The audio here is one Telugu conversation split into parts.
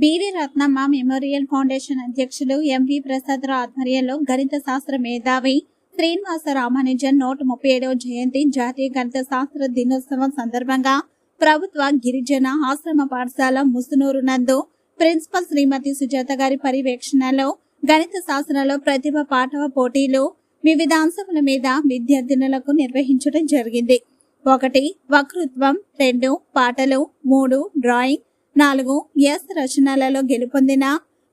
బీవీ రత్నమ్మ మెమోరియల్ ఫౌండేషన్ అధ్యక్షులు ఎంవి ప్రసాదరావు ఆధ్వర్యంలో గణిత శాస్త్ర మేధావి శ్రీనివాస రామానుజన్ నూట ముప్పై ఏడవ జయంతి జాతీయ గణిత శాస్త్ర దినోత్సవం సందర్భంగా ప్రభుత్వ గిరిజన ఆశ్రమ పాఠశాల ముసునూరు నందు ప్రిన్సిపల్ శ్రీమతి సుజాత గారి పర్యవేక్షణలో గణిత శాస్త్రంలో ప్రతిభ పాఠవ పోటీలు వివిధ అంశముల మీద విద్యార్థినులకు నిర్వహించడం జరిగింది. ఒకటి వక్తృత్వం. రెండు పాటలు. మూడు డ్రాయింగ్. నాలుగు ఎస్ రచనలలో గెలుపొందిన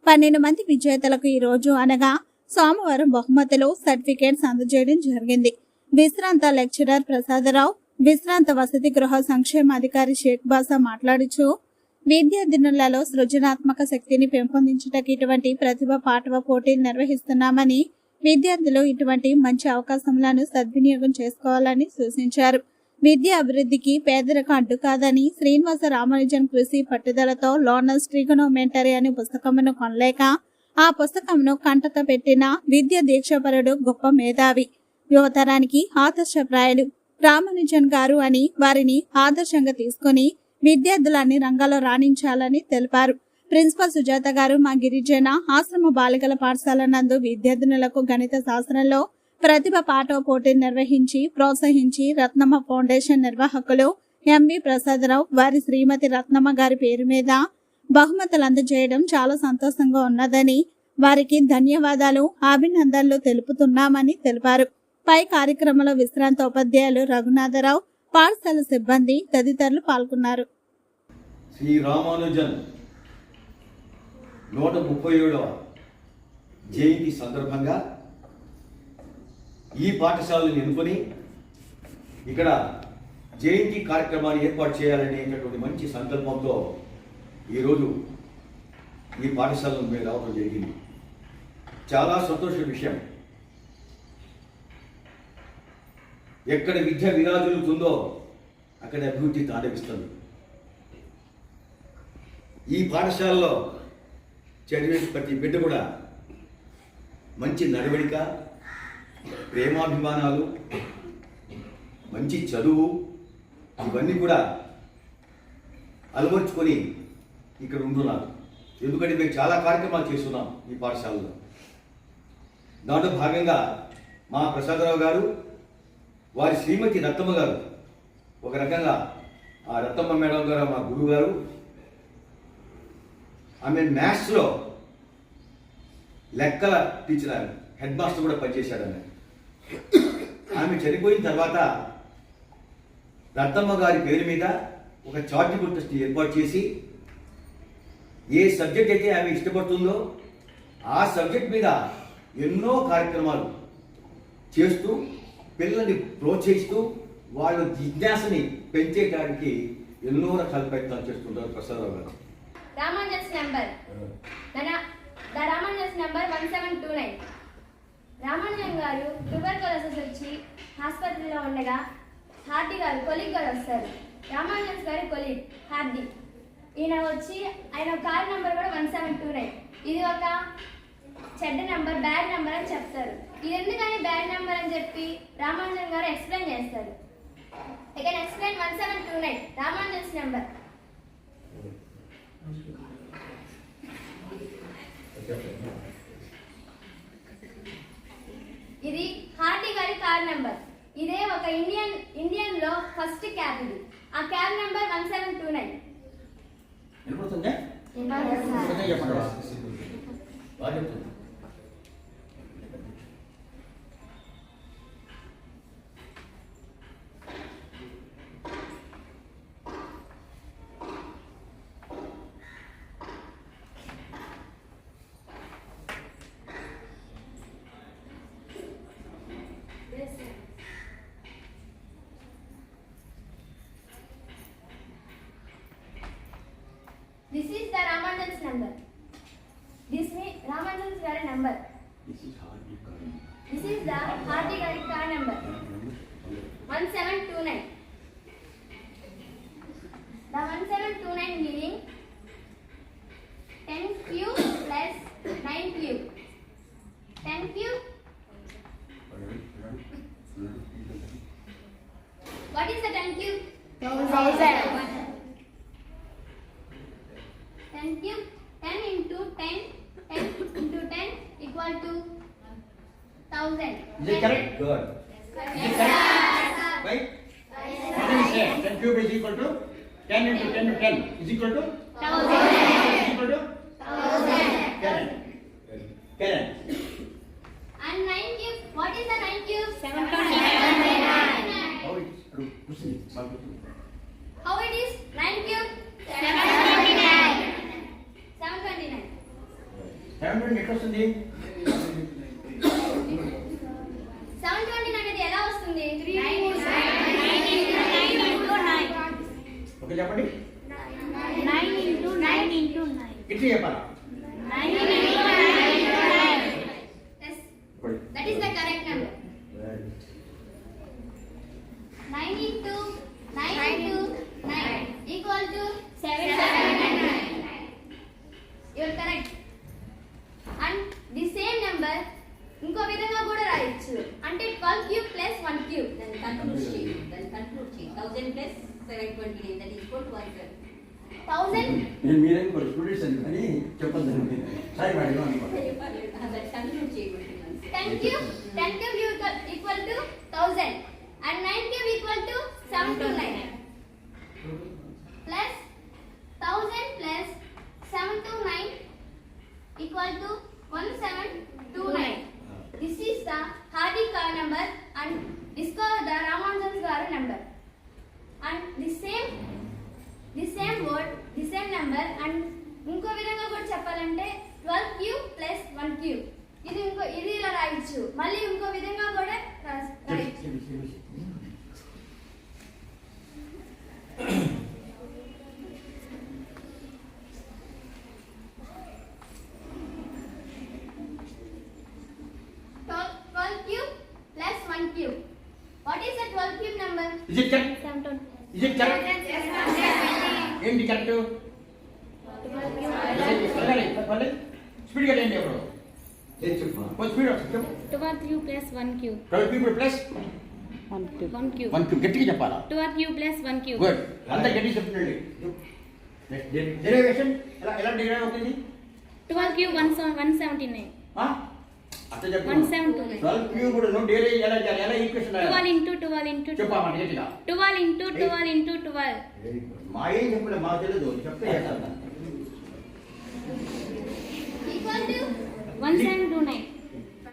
పన్నెండు మంది విజేతలకు ఈ రోజు అనగా సోమవారం బహుమతులు సర్టిఫికేట్స్ అందజేయడం జరిగింది. విశ్రాంత లెక్చరర్ ప్రసాదరావు విశ్రాంత వసతి గృహ సంక్షేమ అధికారి షేక్ బాసా మాట్లాడుచు విద్యార్థినులలో సృజనాత్మక శక్తిని పెంపొందించడానికి ఇటువంటి ప్రతిభ పాఠవ పోటీలు నిర్వహిస్తున్నామని విద్యార్థులు ఇటువంటి మంచి అవకాశములను సద్వినియోగం చేసుకోవాలని సూచించారు. విద్య అభివృద్ధికి పేదరికం అడ్డు కాదని శ్రీనివాస రామానుజన్ కృషి పట్టుదలతో లోనల్స్ ట్రిగనోమెంటరీ అనే పుస్తకమును కొనలేక ఆ పుస్తకమును కంటత పెట్టిన విద్య దీక్షపరుడు గొప్ప మేధావి. యువతరానికి ఆదర్శప్రాయులు. రామానుజన్ గారు అని వారిని ఆదర్శంగా తీసుకుని విద్యార్థులు అన్ని రంగాల్లో రాణించాలని తెలిపారు. ప్రిన్సిపల్ సుజాత గారు మా గిరిజన ఆశ్రమ బాలికల పాఠశాల నందు విద్యార్థినులకు గణిత శాస్త్రంలో ప్రతిభ పాటో పోటీ నిర్వహించి ప్రోత్సహించి రత్నమ్మ ఫౌండేషన్ నిర్వాహకులు ఎంవి ప్రసాదరావు వారి శ్రీమతి రత్నమ్మ గారి పేరు మీద బహుమతులు అందజేయడం చాలా సంతోషంగా ఉన్నదని వారికి ధన్యవాదాలు అభినందనలు తెలుపుతున్నామని తెలిపారు. పై కార్యక్రమంలో విశ్రాంత ఉపాధ్యాయులు రఘునాథరావు పాఠశాల సిబ్బంది తదితరులు పాల్గొన్నారు. శ్రీ రామానుజన్ నూట ముప్పై ఏడవ జయంతి సందర్భంగా ఈ పాఠశాలను ఎన్నుకొని ఇక్కడ జయంతి కార్యక్రమాన్ని ఏర్పాటు చేయాలనేటటువంటి మంచి సంకల్పంతో ఈరోజు ఈ పాఠశాలను మీరు రావడం జరిగింది. చాలా సంతోష విషయం. ఎక్కడ విద్య విరాజులుతుందో అక్కడ అభివృద్ధి తాండవిస్తుంది ఈ పాఠశాలలో చదివే ప్రతి బిడ్డ కూడా మంచి నడవడిక ప్రేమాభిమానాలు మంచి చదువు ఇవన్నీ కూడా అలవర్చుకొని ఇక్కడ ఉంటున్నారు. ఎందుకంటే మేము చాలా కార్యక్రమాలు చేస్తున్నాం ఈ పాఠశాలలో. దాంట్లో భాగంగా మా ప్రసాదరావు గారు వారి శ్రీమతి రత్తమ్మ గారు ఒక రకంగా ఆ రత్తమ్మ మేడం గారు మా గురువు గారు ఆమె మ్యాథ్స్లో లెక్కల టీచర్ ఆమె హెడ్ మాస్టర్ కూడా పనిచేశాడు ఆమె. ఆమె చనిపోయిన తర్వాత రత్తమ్మ గారి పేరు మీద ఒక చారిటబుల్ ట్రస్ట్ ఏర్పాటు చేసి ఏ సబ్జెక్ట్ అయితే ఆమె ఇష్టపడుతుందో ఆ సబ్జెక్ట్ మీద ఎన్నో కార్యక్రమాలు చేస్తూ పిల్లల్ని ప్రోత్సహిస్తూ వాళ్ళ జిజ్ఞాసని పెంచేయడానికి ఎన్నో రకాల ప్రయత్నాలు చేస్తుంటారు ప్రసాదరావు గారు Ramanjan's number. The, na- the Ramanjan's number 1729. Ramanujan గారు ట్యూబర్కులోసిస్ వచ్చి హాస్పిటల్లో ఉండగా హార్డీ గారు కొలిక్ గారు వస్తారు. రామానుజన్స్ గారి కొలిక్ హార్డీ. ఈయన వచ్చి ఆయన కార్ నెంబర్ కూడా వన్ సెవెన్ టూ నైన్. ఇది ఒక చెడ్డ నెంబర్ బ్యాడ్ నెంబర్ అని చెప్తారు. ఇది ఎందుకని బ్యాడ్ నెంబర్ అని చెప్పి రామానుజన్ గారు ఎక్స్ప్లెయిన్ చేస్తారు. I can explain one seven two nine. Ramanujan's number. ఇది హార్టీ గారి కార్ నెంబర్. ఇదే ఒక ఇండియన్ ఇండియన్లో ఫస్ట్ క్యాబ్ ఇది. ఆ cab number one seven two nine. చెప్పండి. Ramanujan's number. This is Ramanujan's Car number. This is Hardik Car number. This is the Hardik Car number. 1729. The 1729 giving 10q plus 9q. 10q. What is the 10q? 1000. Say? 10 cube is equal to 10 into 10 to 10 is equal to 1000. is equal to 1000. Karen. Karen. And 9 cube, what is the 9 cube? 729. How it is? Aduh, pusing. Mal pusing. How it is? 9 cube? 729. 729. 729 ఎట్లా వస్తుంది 729 అనేది ఎలా వస్తుంది? ఓకే చెప్పండి 9 into 9 into 9. ఇట్లా చెప్పాలా 9 into 9 into 9. Yes, ఇప్పుడు that is the correct number. 9 into 9 into 9 equal to 729. You are correct. And the same number ఇంకో విధంగా కూడా రాయొచ్చు అంటే 12 cube plus 1 cube Then conclude చేయి. Then conclude చేయి. Thousand plus seven twenty nine. That is equal to one twelve. 1000 నేను మీరేం కూడా స్టూడెంట్స్ అని కానీ చెప్పొద్దు సరే మేడం అనుకో That conclude చేయకూడదు. 10 cube 10 cube equal, equal to 1000 and 9 cube equal to 729 plus 1000 plus 729 equal to 1729 this is the Hardy car number and and the same the same word the same number and ఇంకో విధంగా కూడా చెప్పాలంటే twelve cube plus one cube ఇది ఇంకో ఇది ఇలా రాయొచ్చు. మళ్ళీ ఇంకో విధంగా కూడా twelve cube plus one cube what is the twelve cube number 10? 17. Is it correct? ఏంటి కరెక్ట్ స్పీడ్ గా ఏంటి ఎవరు కొంచెం స్పీడ్ చెప్పు 12 plus 1 cube 12 people plus 1 cube 1 cube 1 cube గట్టిగా చెప్పాలా 12 క్యూబ్ ప్లస్ 1 క్యూబ్ గుడ్ అంత గట్టి చెప్తుండండి డెరివేషన్ ఎలా ఎలా డెరివేషన్ అవుతుంది 12 క్యూబ్ 179 ఆ అట్లా చెప్పు 1729. ట్వెల్వ్ క్యూబ్ నువ్వు డైరీ ఎలా చేయాలి ఎలా ఈక్వేషన్ 12 into 12 into 12. చెప్పామండి గట్టిగా 12 into 12 into 12. మా ఏం చెప్పలే మాకు తెలియదు చెప్తే చేస్తాను ఈక్వల్ టు 1729.